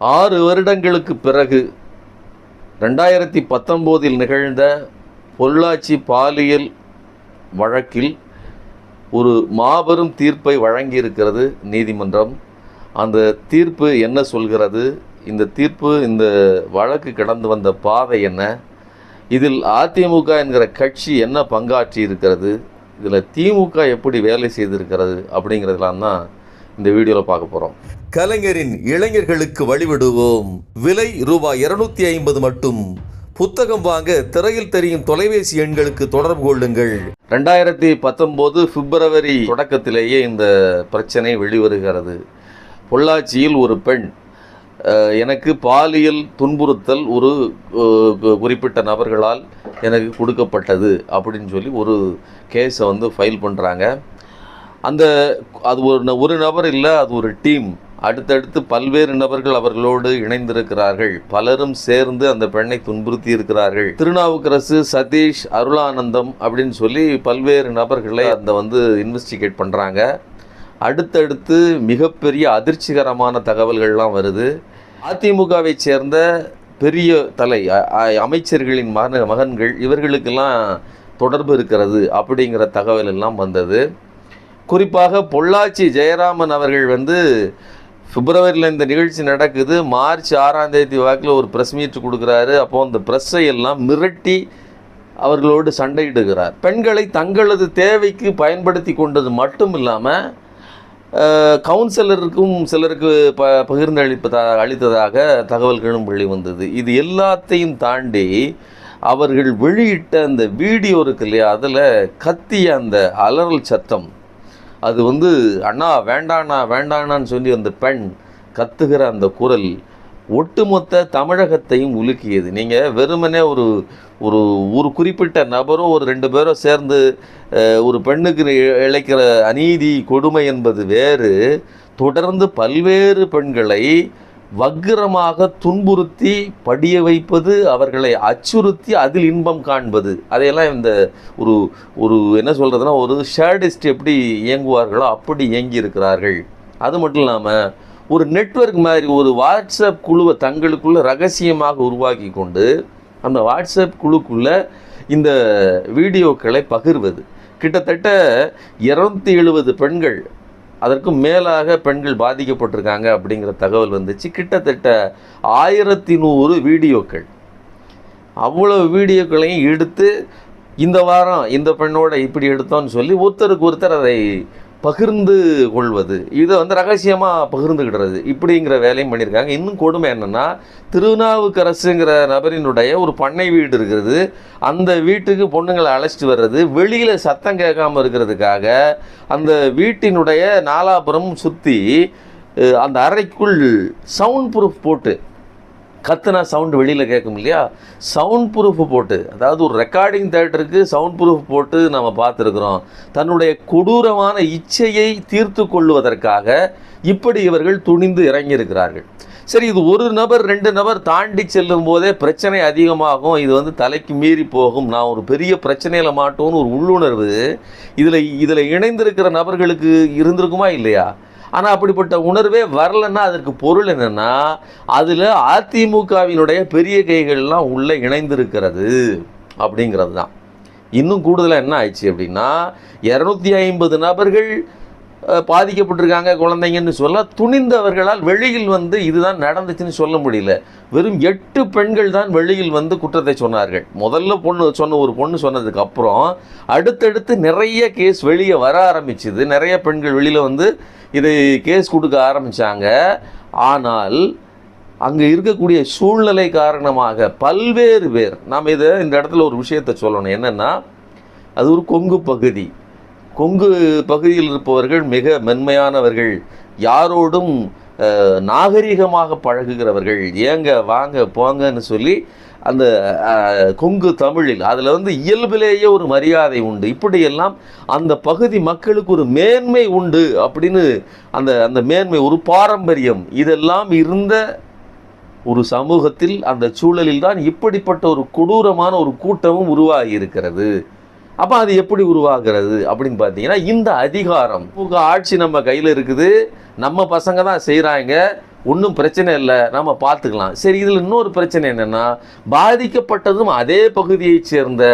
ஆறு வருடங்களுக்கு பிறகு ரெண்டாயிரத்தி பத்தொம்போதில் நிகழ்ந்த பொள்ளாச்சி பாலியல் வழக்கில் ஒரு மாபெரும் தீர்ப்பை வழங்கியிருக்கிறது நீதிமன்றம். அந்த தீர்ப்பு என்ன சொல்கிறது? இந்த தீர்ப்பு இந்த வழக்கு கடந்து வந்த பாதை என்ன? இதில் அதிமுக என்கிற கட்சி என்ன பங்காற்றி இருக்கிறது இதில் திமுக எப்படி வேலை செய்திருக்கிறது? அப்படிங்கிறதெல்லாம் தான் இந்த வீடியோவில் பார்க்க போகிறோம் கலைஞரின் இளைஞர்களுக்கு வழிவிடுவோம். விலை ரூபாய் இருநூத்தி ஐம்பது மட்டும். புத்தகம் வாங்க திரையில் தெரியும் தொலைபேசி எண்களுக்கு தொடர்பு கொள்ளுங்கள். ரெண்டாயிரத்தி பத்தொம்போது பிப்ரவரி தொடக்கத்திலேயே இந்த பிரச்சனை வெளிவருகிறது. பொள்ளாச்சியில் ஒரு பெண் எனக்கு பாலியல் துன்புறுத்தல் ஒரு குறிப்பிட்ட நபர்களால் எனக்கு கொடுக்கப்பட்டது அப்படின்னு சொல்லி ஒரு கேஸை வந்து ஃபைல் பண்ணுறாங்க அந்த அது ஒரு ந- ஒரு நபர் இல்லை அது ஒரு டீம். அடுத்தடுத்து பல்வேறு நபர்கள் அவர்களோடு இணைந்திருக்கிறார்கள். பலரும் சேர்ந்து அந்த பெண்ணை துன்புறுத்தி இருக்கிறார்கள். திருநாவுக்கரசு சதீஷ் அருளானந்தம் அப்படின்னு சொல்லி பல்வேறு நபர்களை அந்த வந்து இன்வெஸ்டிகேட் பண்ணுறாங்க அடுத்தடுத்து மிகப்பெரிய அதிர்ச்சிகரமான தகவல்கள்லாம் வருது. அதிமுகவை சேர்ந்த பெரிய தலை அமைச்சர்களின் மகன மகன்கள் இவர்களுக்கெல்லாம் தொடர்பு இருக்கிறது அப்படிங்கிற தகவல் எல்லாம் வந்தது. குறிப்பாக பொள்ளாச்சி ஜெயராமன் அவர்கள் வந்து பிப்ரவரியில் இந்த நிகழ்ச்சி நடக்குது. மார்ச் ஆறாம் தேதி வாக்கில் ஒரு ப்ரெஸ் மீட் கொடுக்குறாரு. அப்போ அந்த ப்ரெஸ்ஸை எல்லாம் மிரட்டி அவர்களோடு சண்டையிடுகிறார். பெண்களை தங்களது தேவைக்கு பயன்படுத்தி கொண்டது மட்டும் இல்லாமல் கவுன்சிலருக்கும் சிலருக்கு ப பகிர்ந்து அளிப்பதா அளித்ததாக தகவல்களும் வெளிவந்தது இது எல்லாத்தையும் தாண்டி அவர்கள் வெளியிட்ட அந்த வீடியோ இருக்கு இல்லையா? அதில் கத்திய அந்த அலறல் சத்தம் அது வந்து அண்ணா வேண்டாண்ணா வேண்டாண்ணான்னு சொல்லி அந்த பெண் கத்துகிற அந்த குரல் ஒட்டுமொத்த தமிழகத்தையும் உலுக்கியது. நீங்கள் வெறுமனே ஒரு ஒரு ஒரு குறிப்பிட்ட நபரோ ஒரு ரெண்டு பேரோ சேர்ந்து ஒரு பெண்ணுக்கு இழைக்கிற அநீதி கொடுமை என்பது வேறு. தொடர்ந்து பல்வேறு பெண்களை வக்கிரமாக துன்புறுத்தி படிய வைப்பது அவர்களை அச்சுறுத்தி அதில் இன்பம் காண்பது. அதையெல்லாம் இந்த ஒரு ஒரு என்ன சொல்கிறதுனா ஒரு ஷேடிஸ்ட் எப்படி இயங்குவார்களோ அப்படி இயங்கி இருக்கிறார்கள் அது மட்டும் இல்லாமல் ஒரு நெட்வொர்க் மாதிரி ஒரு வாட்ஸ்அப் குழுவை தங்களுக்குள்ள ரகசியமாக உருவாக்கி கொண்டு அந்த வாட்ஸ்அப் குழுக்குள்ளே இந்த வீடியோக்களை பகிர்வது. கிட்டத்தட்ட இரநூத்தி எழுபது பெண்கள் அதற்கும் மேலாக பெண்கள் பாதிக்கப்பட்டிருக்காங்க அப்படிங்கிற தகவல் வந்துச்சு. கிட்டத்தட்ட ஆயிரத்தி நூறு வீடியோக்கள். அவ்வளோ வீடியோக்களையும் எடுத்து இந்த வாரம் இந்த பெண்ணோட இப்படி எடுத்தோம்னு சொல்லி ஒருத்தருக்கு ஒருத்தர் அதை பகிர்ந்து கொள்வது. இதை வந்து ரகசியமாக பகிர்ந்துக்கிடுறது இப்படிங்கிற வேலையும் பண்ணியிருக்காங்க. இன்னும் கொடுமை என்னென்னா திருநாவுக்கரசுங்கிற நபரினுடைய ஒரு பண்ணை வீடு இருக்கிறது அந்த வீட்டுக்கு பொண்ணுங்களை அழைச்சிட்டு வர்றது வெளியில் சத்தம் கேட்காம இருக்கிறதுக்காக அந்த வீட்டினுடைய நாலாபுரமும் சுற்றி அந்த அறைக்குள் சவுண்ட் ப்ரூஃப் போட்டு கத்துனா சவுண்ட் வெளியில் கேட்கும் இல்லையா? சவுண்ட் ப்ரூஃப் போட்டு அதாவது ஒரு ரெக்கார்டிங் தேட்டருக்கு சவுண்ட் ப்ரூஃப் போட்டு நம்ம பார்த்துருக்குறோம். தன்னுடைய கொடூரமான இச்சையை தீர்த்து கொள்வதற்காக இப்படி இவர்கள் துணிந்து இறங்கியிருக்கிறார்கள். சரி இது ஒரு நபர் ரெண்டு நபர் தாண்டி செல்லும் போதே பிரச்சனை அதிகமாகும். இது வந்து தலைக்கு மீறி போகும். நான் ஒரு பெரிய பிரச்சனையில் மாட்டோம்னு ஒரு உள்ளுணர்வு. இதில் இதில் இணைந்திருக்கிற நபர்களுக்கு இருந்திருக்குமா இல்லையா? ஆனால் அப்படிப்பட்ட உணர்வே வரலன்னா அதற்கு பொருள் என்னன்னா அதில் அதிமுகவினுடைய பெரிய கைகள்லாம் உள்ளே இணைந்திருக்கிறது அப்படிங்கிறது தான் இன்னும் கூடுதலாக என்ன ஆயிடுச்சு அப்படின்னா இரநூத்தி ஐம்பது நபர்கள் பாதிக்கப்பட்டிருக்காங்க குழந்தைங்கன்னு சொல்ல துணிந்தவர்களால் வெளியில் வந்து இதுதான் நடந்துச்சுன்னு சொல்ல முடியல. வெறும் எட்டு பெண்கள் தான் வெளியில் வந்து குற்றத்தை சொன்னார்கள். முதல்ல பொண்ணு சொன்ன ஒரு பொண்ணு சொன்னதுக்கு அப்புறம் அடுத்தடுத்து நிறைய கேஸ் வெளியே வர ஆரம்பிச்சுது. நிறைய பெண்கள் வெளியில் வந்து இதை கேஸ் கொடுக்க ஆரம்பித்தாங்க ஆனால் அங்கே இருக்கக்கூடிய சூழ்நிலை காரணமாக பல்வேறு பேர் நாம் இதை இந்த இடத்துல ஒரு விஷயத்தை சொல்லணும். என்னென்னா அது ஒரு கொங்கு பகுதி. கொங்கு பகுதியில் இருப்பவர்கள் மிக மென்மையானவர்கள் யாரோடும் நாகரிகமாக பழகுகிறவர்கள் ஏங்க வாங்க போங்கன்னு சொல்லி அந்த கொங்கு தமிழில் அதில் வந்து இயல்பிலேயே ஒரு மரியாதை உண்டு. இப்படியெல்லாம் அந்த பகுதி மக்களுக்கு ஒரு மேன்மை உண்டு அப்படின்னு அந்த அந்த மேன்மை ஒரு பாரம்பரியம் இதெல்லாம் இருந்த ஒரு சமூகத்தில் அந்த சூழலில் தான் இப்படிப்பட்ட ஒரு கொடூரமான ஒரு கூட்டமும் உருவாகி இருக்கிறது. அப்போ அது எப்படி உருவாகிறது அப்படின்னு பார்த்தீங்கன்னா இந்த அதிகாரம் திமுக ஆட்சி நம்ம கையில் இருக்குது. நம்ம பசங்க தான் செய்கிறாங்க ஒன்றும் பிரச்சனை இல்லை. நம்ம பார்த்துக்கலாம். சரி இதில் இன்னொரு பிரச்சனை என்னென்னா பாதிக்கப்பட்டதும் அதே பகுதியைச் சேர்ந்த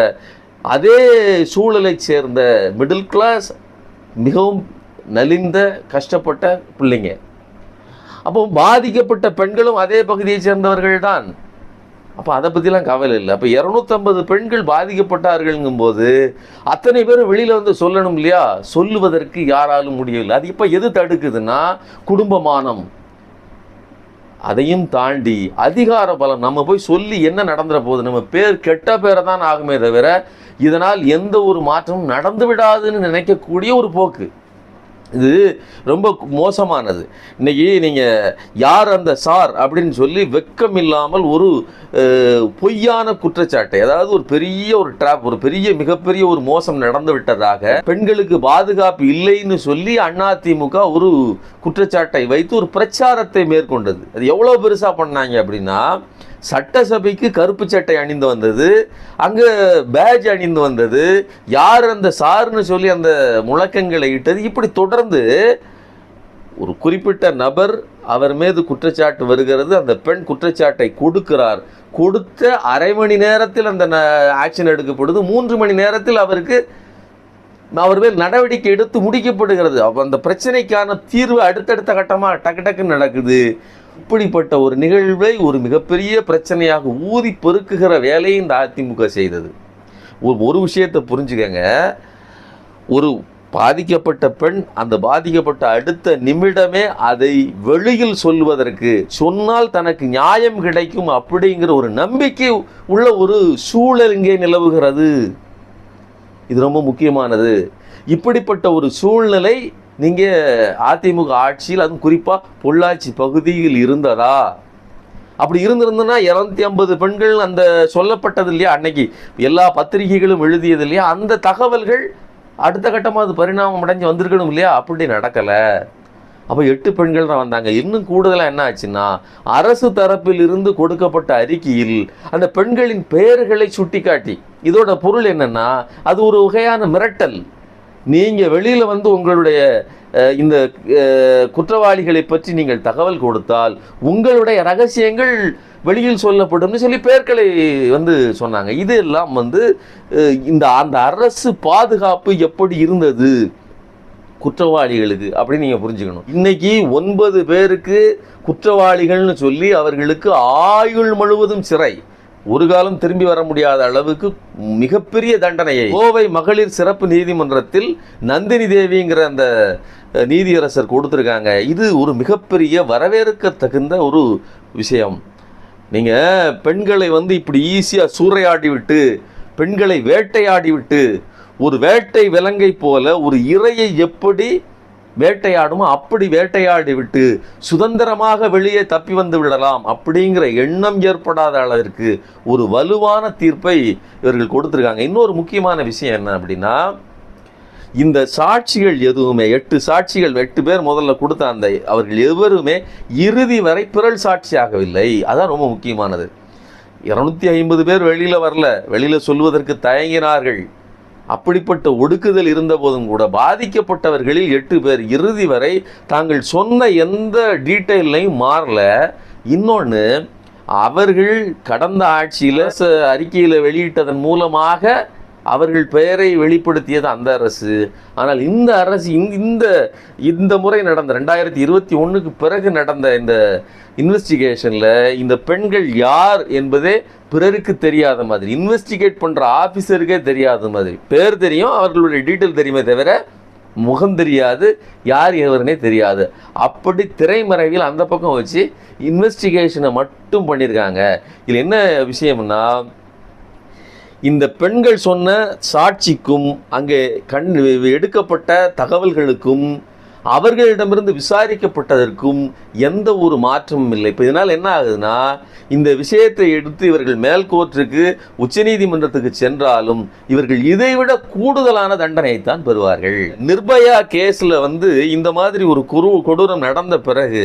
அதே சூழலைச் சேர்ந்த மிடில் கிளாஸ் மிகவும் நலிந்த கஷ்டப்பட்ட பிள்ளைங்க. அப்போ பாதிக்கப்பட்ட பெண்களும் அதே பகுதியைச் சேர்ந்தவர்கள் தான் அப்போ அதை பற்றிலாம் கவலை இல்லை. அப்போ இரநூத்தம்பது பெண்கள் பாதிக்கப்பட்டார்கள்ங்கும்போது அத்தனை பேரும் வெளியில் வந்து சொல்லணும் இல்லையா? சொல்லுவதற்கு யாராலும் முடியவில்லை. அது இப்போ எது தடுக்குதுன்னா குடும்பமானம். அதையும் தாண்டி அதிகார பலம். நம்ம போய் சொல்லி என்ன நடந்துட போகுது? நம்ம பேர் கெட்ட பேரை தான் ஆகுமே தவிர இதனால் எந்த ஒரு மாற்றமும் நடந்து விடாதுன்னு நினைக்கக்கூடிய ஒரு போக்கு. இது ரொம்ப மோசமானது. இன்னைக்கு நீங்கள் யார் அந்த சார் அப்படின்னு சொல்லி வெக்கம் இல்லாமல் ஒரு பொய்யான குற்றச்சாட்டை அதாவது ஒரு பெரிய ஒரு ட்ராப் ஒரு பெரிய மிகப்பெரிய ஒரு மோசம் நடந்து விட்டதாக பெண்களுக்கு பாதுகாப்பு இல்லைன்னு சொல்லி அதிமுக ஒரு குற்றச்சாட்டை வைத்து ஒரு பிரச்சாரத்தை மேற்கொண்டது. அது எவ்வளோ பெருசாக பண்ணாங்க அப்படின்னா சட்டசபைக்கு கருப்பு சட்டை அணிந்து வந்தது அங்கே பேட்ஜ் அணிந்து வந்தது யார் அந்த சார்னு சொல்லி அந்த முழக்கங்களை இட்டது. இப்படி தொடர்ந்து ஒரு குறிப்பிட்ட நபர் அவர் மீது குற்றச்சாட்டு வருகிறது. அந்த பெண் குற்றச்சாட்டை கொடுக்கிறார். கொடுத்த அரை மணி நேரத்தில் அந்த ஆக்ஷன் எடுக்கப்படுது. மூன்று மணி நேரத்தில் அவருக்கு அவர் மேல் நடவடிக்கை எடுத்து முடிக்கப்படுகிறது. அப்போ அந்த பிரச்சனைக்கான தீர்வு அடுத்தடுத்த கட்டமாக டக்கு டக்குன்னு நடக்குது. இப்படிப்பட்ட ஒரு நிகழ்வை ஒரு மிகப்பெரிய பிரச்சனையாக ஊதி பெருக்குகிற வேலையை இந்த அதிமுக செய்தது. ஒரு ஒரு விஷயத்தை புரிஞ்சுக்கங்க. ஒரு பாதிக்கப்பட்ட பெண் அந்த பாதிக்கப்பட்ட அடுத்த நிமிடமே அதை வெளியில் சொல்வதற்கு சொன்னால் தனக்கு நியாயம் கிடைக்கும் அப்படிங்கிற ஒரு நம்பிக்கை உள்ள ஒரு சூழல் இங்கே நிலவுகிறது. இது ரொம்ப முக்கியமானது. இப்படிப்பட்ட ஒரு சூழ்நிலை நீங்கள் அதிமுக ஆட்சியில் அதுவும் குறிப்பாக பொள்ளாச்சி பகுதியில் இருந்ததா? அப்படி இருந்திருந்ததுன்னா இரநூத்தி ஐம்பது பெண்கள் அந்த சொல்லப்பட்டது இல்லையா அன்னைக்கு? எல்லா பத்திரிகைகளும் எழுதியது இல்லையா? அந்த தகவல்கள் அடுத்த கட்டமாக அது பரிணாமம் அடைஞ்சு வந்திருக்கணும் இல்லையா? அப்படி நடக்கலை. அப்போ எட்டு பெண்கள் தான் வந்தாங்க. இன்னும் கூடுதலாக என்ன ஆச்சுன்னா அரசு தரப்பில் இருந்து கொடுக்கப்பட்ட அறிக்கையில் அந்த பெண்களின் பெயர்களை சுட்டிக்காட்டி இதோட பொருள் என்னென்னா அது ஒரு வகையான மிரட்டல். நீங்கள் வெளியில் வந்து உங்களுடைய இந்த குற்றவாளிகளை பற்றி நீங்கள் தகவல் கொடுத்தால் உங்களுடைய ரகசியங்கள் வெளியில் சொல்லப்படும்னு சொல்லி பேர்களை வந்து சொன்னாங்க. இது எல்லாம் வந்து இந்த அந்த அரசு பாதுகாப்பு எப்படி இருந்தது? குற்றவாளிகளுக்கு அப்படின்னு நீங்கள் புரிஞ்சுக்கணும். இன்னைக்கு ஒன்பது பேருக்கு குற்றவாளிகள்னு சொல்லி அவர்களுக்கு ஆயுள் முழுவதும் சிறை. ஒரு காலம் திரும்பி வர முடியாத அளவுக்கு மிகப்பெரிய தண்டனையை. கோவை மகளிர் சிறப்பு நீதிமன்றத்தில் நந்தினி தேவிங்கிற அந்த நீதியரசர் கொடுத்துருக்காங்க. இது ஒரு மிகப்பெரிய வரவேற்கத்தகுந்த ஒரு விஷயம். நீங்கள் பெண்களை வந்து இப்படி ஈஸியாக சூறையாடி விட்டு பெண்களை வேட்டையாடி விட்டு ஒரு வேட்டை விலங்கை போல ஒரு இறையை எப்படி வேட்டையாடுமோ அப்படி வேட்டையாடி விட்டு சுதந்திரமாக வெளியே தப்பி வந்து விடலாம் அப்படிங்கிற எண்ணம் ஏற்படாத அளவிற்கு ஒரு வலுவான தீர்ப்பை இவர்கள் கொடுத்துருக்காங்க. இன்னொரு முக்கியமான விஷயம் என்ன அப்படின்னா இந்த சாட்சிகள் எதுவுமே எட்டு சாட்சிகள் எட்டு பேர் முதல்ல கொடுத்த அந்த அவர்கள் எவருமே இறுதி வரை பிறல் சாட்சியாகவில்லை. அதான் ரொம்ப முக்கியமானது. இரநூத்தி ஐம்பது பேர் வெளியில் வரல. வெளியில் சொல்வதற்கு தயங்கினார்கள். அப்படிப்பட்ட ஒடுக்குதல் இருந்தபோதும் கூட பாதிக்கப்பட்டவர்களில் எட்டு பேர் இறுதி வரை தாங்கள் சொன்ன எந்த டீட்டெயிலையும் மாறல. இன்னொன்று அவர்கள் கடந்த ஆட்சியில் அறிக்கையில் வெளியிட்டதன் மூலமாக அவர்கள் பெயரை வெளிப்படுத்தியது அந்த அரசு. ஆனால் இந்த அரசு இந்த- இந்த இந்த முறை நடந்த ரெண்டாயிரத்தி இருபத்தி ஒன்றுக்கு பிறகு நடந்த இந்த இன்வெஸ்டிகேஷனில் இந்த பெண்கள் யார் என்பதே பிறருக்கு தெரியாத மாதிரி இன்வெஸ்டிகேட் பண்ணுற ஆஃபீஸருக்கே தெரியாத மாதிரி. பேர் தெரியும் அவர்களுடைய டீட்டெயில் தெரியுமே தவிர முகம் தெரியாது யார் எவருனே தெரியாது. அப்படி திரைமறைவில் அந்த பக்கம் வச்சு இன்வெஸ்டிகேஷனை மட்டும் பண்ணியிருக்காங்க. இதில் என்ன விஷயம்னா இந்த பெண்கள் சொன்ன சாட்சிக்கும் அங்கே கண் எடுக்கப்பட்ட தகவல்களுக்கும் அவர்களிடமிருந்து விசாரிக்கப்பட்டதற்கும் எந்த ஒரு மாற்றமும் இல்லை. இப்போ இதனால் என்ன ஆகுதுன்னா இந்த விஷயத்தை எடுத்து இவர்கள் மேல்கோர்ட்டுக்கு உச்சநீதிமன்றத்துக்கு சென்றாலும் இவர்கள் இதைவிட கூடுதலான தண்டனையைத்தான் பெறுவார்கள். நிர்பயா கேஸில் வந்து இந்த மாதிரி ஒரு குரு கொடூரம் நடந்த பிறகு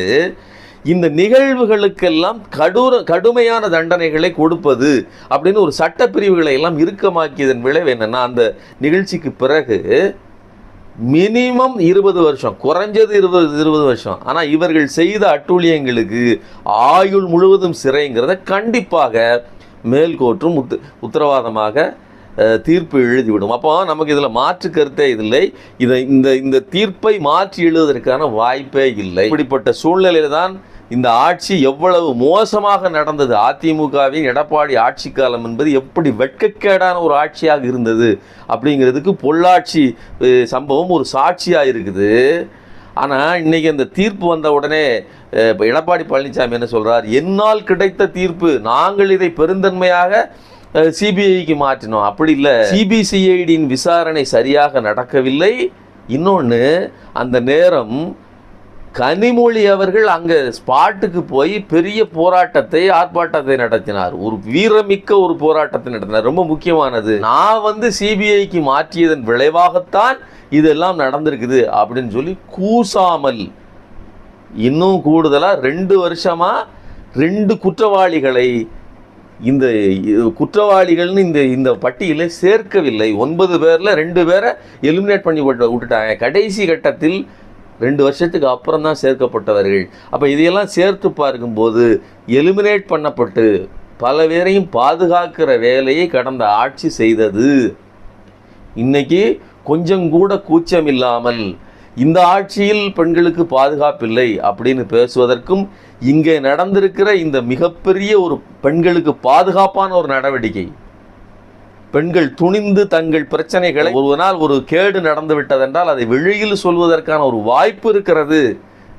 இந்த நிகழ்வுகளுக்கெல்லாம் கடூர கடுமையான தண்டனைகளை கொடுப்பது அப்படின்னு ஒரு சட்ட பிரிவுகளை எல்லாம் இறுக்கமாக்கியதன் விளைவு என்னென்னா அந்த நிகழ்ச்சிக்கு பிறகு மினிமம் இருபது வருஷம் குறைஞ்சது இருபது இருபது வருஷம். ஆனால் இவர்கள் செய்த அட்டூழியங்களுக்கு ஆயுள் முழுவதும் சிறைங்கிறத கண்டிப்பாக மேல்கோற்றும் உத் உத்தரவாதமாக தீர்ப்பு எழுதிவிடும். அப்போ நமக்கு இதில் மாற்று கருத்தே இல்லை. இதை இந்த இந்த தீர்ப்பை மாற்றி எழுதுவதற்கான வாய்ப்பே இல்லை. இப்படிப்பட்ட சூழ்நிலையில்தான் இந்த ஆட்சி எவ்வளவு மோசமாக நடந்தது? அதிமுகவின் எடப்பாடி ஆட்சி காலம் என்பது எப்படி வெட்கக்கேடான ஒரு ஆட்சியாக இருந்தது அப்படிங்கிறதுக்கு பொள்ளாட்சி சம்பவம் ஒரு சாட்சியாக இருக்குது. ஆனால் இன்னைக்கு அந்த தீர்ப்பு வந்த உடனே இப்போ எடப்பாடி பழனிசாமி என்ன சொல்கிறார் என்னால் கிடைத்த தீர்ப்பு நாங்கள் இதை பெருந்தன்மையாக சிபிஐக்கு மாற்றினோம். அப்படி இல்லை. சிபிசிஐடியின் விசாரணை சரியாக நடக்கவில்லை. இன்னொன்று அந்த நேரம் கனிமொழி அவர்கள் அங்கே ஸ்பாட்டுக்கு போய் பெரிய போராட்டத்தை ஆர்ப்பாட்டத்தை நடத்தினார். ஒரு வீரமிக்க ஒரு போராட்டத்தை நடத்தினார். ரொம்ப முக்கியமானது. நான் வந்து சிபிஐக்கு மாற்றியதன் விளைவாகத்தான் இதெல்லாம் நடந்திருக்குது அப்படின்னு சொல்லி கூசாமல் இன்னும் கூடுதலாக ரெண்டு வருஷமாக ரெண்டு குற்றவாளிகளை இந்த குற்றவாளிகள்னு இந்த இந்த பட்டியலில் சேர்க்கவில்லை. ஒன்பது பேரில் ரெண்டு பேரை எலிமினேட் பண்ணி விட்டு- விட்டுட்டாங்க. கடைசி கட்டத்தில் ரெண்டு வருஷத்துக்கு அப்புறம் தான் சேர்க்கப்பட்டவர்கள். அப்போ இதையெல்லாம் சேர்த்து பார்க்கும்போது எலிமினேட் பண்ணப்பட்டு பல பேரையும் பாதுகாக்கிற வேலையை கடந்த ஆட்சி செய்தது. இன்றைக்கி கொஞ்சம் கூட கூச்சம் இல்லாமல் இந்த ஆட்சியில் பெண்களுக்கு பாதுகாப்பில்லை அப்படின்னு பேசுவதற்கும் இங்கே நடந்திருக்கிற இந்த மிகப்பெரிய ஒரு பெண்களுக்கு பாதுகாப்பான ஒரு நடவடிக்கை. பெண்கள் துணிந்து தங்கள் பிரச்சனைகளை ஒரு நாள் ஒரு கேடு நடந்து விட்டதென்றால் அதை வெளியில் சொல்வதற்கான ஒரு வாய்ப்பு இருக்கிறது.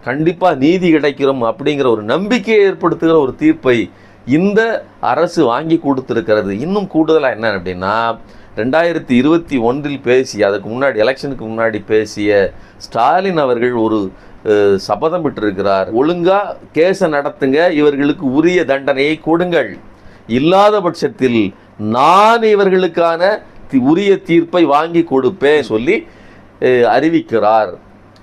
கண்டிப்பாக நீதி கிடைக்கிறோம் அப்படிங்கிற ஒரு நம்பிக்கையை ஏற்படுத்துகிற ஒரு தீர்ப்பை இந்த அரசு வாங்கி கொடுத்துருக்கிறது. இன்னும் கூடுதலாக என்ன அப்படின்னா ரெண்டாயிரத்தி இருபத்தி ஒன்றில் பேசிய அதுக்கு முன்னாடி எலெக்ஷனுக்கு முன்னாடி பேசிய ஸ்டாலின் அவர்கள் ஒரு சபதம் விட்டிருக்கிறார். ஒழுங்காக கேஸை நடத்துங்க இவர்களுக்கு உரிய தண்டனையை கொடுங்கள். இல்லாத பட்சத்தில் நான் இவர்களுக்கான தி- உரிய தீர்ப்பை வாங்கி கொடுப்பேன் சொல்லி அறிவிக்கிறார்.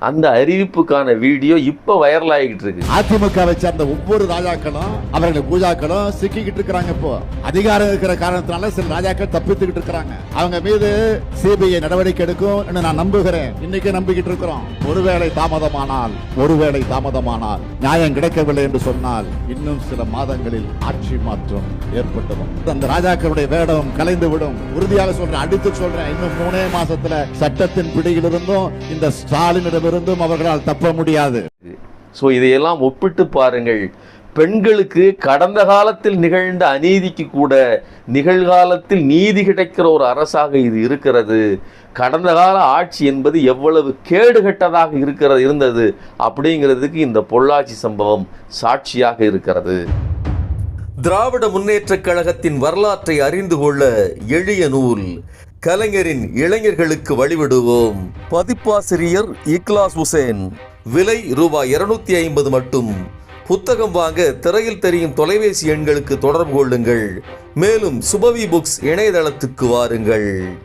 அந்த அறிவிப்புக்கான வீடியோ இப்போ வைரல் ஆகிட்டு இருக்கு அதிமுகவை சேர்ந்த ஒவ்வொரு ராஜாக்களும் அவர்களை பூஜாக்களும் சிக்கிக்கிட்டு இருக்கிறாங்க இப்போ. அதிகாரம் இருக்கிற காரணத்தினால சில ராஜாக்கள் தப்பித்துக்கிட்டு இருக்கிறாங்க. அவங்க மீது சிபிஐ நடவடிக்கை எடுக்கும் நான் நம்புகிறேன். இன்னைக்கு நம்பிக்கிட்டு இருக்கிறோம். ஒருவேளை தாமதமானால் ஒருவேளை தாமதமானால் நியாயம் கிடைக்கவில்லை என்று சொன்னால் இன்னும் சில மாதங்களில் ஆட்சி மாற்றம் ஏற்பட்டுடும் அந்த ராஜாக்களுடைய வேடம் கலைந்து விடும் உறுதியாக சொல்றேன் அடித்து சொல்றேன். இன்னும் மூணே மாசத்துல சட்டத்தின் பிடியிலிருந்தும் இந்த ஸ்டாலினிடமிருந்தும் அவர்களால் தப்ப முடியாது. ஸோ இதையெல்லாம் ஒப்பிட்டு பாருங்கள். பெண்களுக்கு கடந்த காலத்தில் நிகழ்ந்த அநீதிக்கு கூட நிகழ்காலத்தில் நீதி கிடைக்கிற ஒரு அரசாக இது இருக்கிறது. கடந்த கால ஆட்சி என்பது எவ்வளவு கேடுகட்டதாக இருக்கிறது இருந்தது அப்படிங்கிறதுக்கு இந்த பொள்ளாச்சி சம்பவம் சாட்சியாக இருக்கிறது. திராவிட முன்னேற்றக் கழகத்தின் வரலாற்றை அறிந்து கொள்ள எளிய நூல் கலைஞரின் இளைஞர்களுக்கு வழிவிடுவோம். பதிப்பாசிரியர் இக்லாஸ் ஹுசேன் விலை ரூபாய் இருநூத்தி ஐம்பது மட்டும். புத்தகம் வாங்க திரையில் தெரியும் தொலைபேசி எண்களுக்கு தொடர்பு கொள்ளுங்கள். மேலும் சுபவி புக்ஸ் இணையதளத்துக்கு வாருங்கள்.